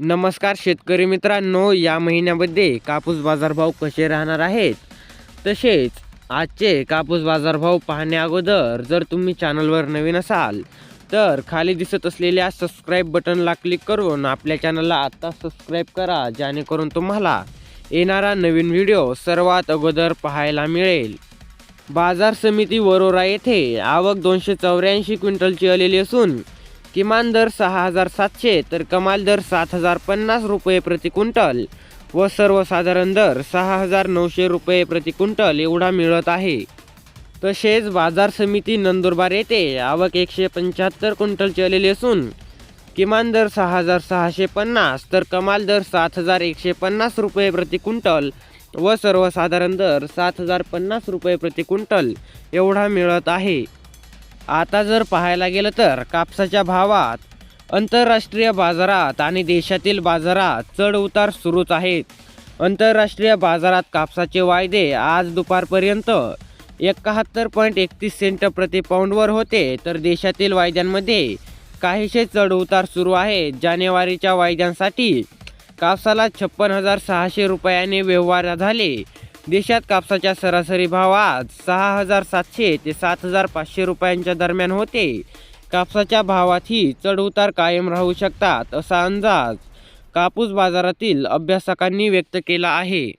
नमस्कार शेतकरी मित्रांनो या महिन्यामध्ये कापूस बाजारभाव कसे राहणार आहेत? तसेच आजचे कापूस बाजारभाव पाहण्या अगोदर जर तुम्ही चॅनलवर नवीन असाल तर खाली दिसत असलेल्या सबस्क्राईब बटनला क्लिक करून आपल्या चॅनलला आत्ता सबस्क्राईब करा जेणेकरून तुम्हाला येणारा नवीन व्हिडिओ सर्वात अगोदर पाहायला मिळेल. बाजार समिती वरोरा येथे आवक दोनशे चौऱ्याऐंशी क्विंटलची आलेली असून किमान दर सहा हजार सातशे तर कमाल दर सात हजार पन्नास रुपये प्रति क्विंटल व सर्वसाधारण दर सहा हजार नऊशे रुपये प्रति क्विंटल एवढा मिळत आहे. तसेच बाजार समिती नंदुरबार येथे आवक एकशे पंच्याहत्तर क्विंटलची आलेली असून किमान दर सहा हजार सहाशे पन्नास तर कमाल दर सात हजार एकशे पन्नास रुपये प्रति क्विंटल व सर्वसाधारण दर सात हजार पन्नास रुपये प्रति क्विंटल एवढा मिळत आहे. आता जर पाहायला गेलं तर कापसाच्या भावात आंतरराष्ट्रीय बाजारात आणि देशातील बाजारात चढ उतार सुरूच आहेत. आंतरराष्ट्रीय बाजारात कापसाचे वायदे आज दुपारपर्यंत एकाहत्तर पॉईंट एकतीस सेंट प्रति पाऊंडवर होते तर देशातील वायद्यांमध्ये काहीसे चढउतार सुरू आहेत. जानेवारीच्या वायद्यांसाठी कापसाला छप्पन हजार सहाशे रुपयाने व्यवहार झाले. देशात कापसाच्या सरासरी भावात सहा हजार सातशे ते सात हजार पाचशे रुपयांच्या दरम्यान होते. कापसाच्या भावातही चढउतार कायम राहू शकतात असा अंदाज कापूस बाजारातील अभ्यासकांनी व्यक्त केला आहे.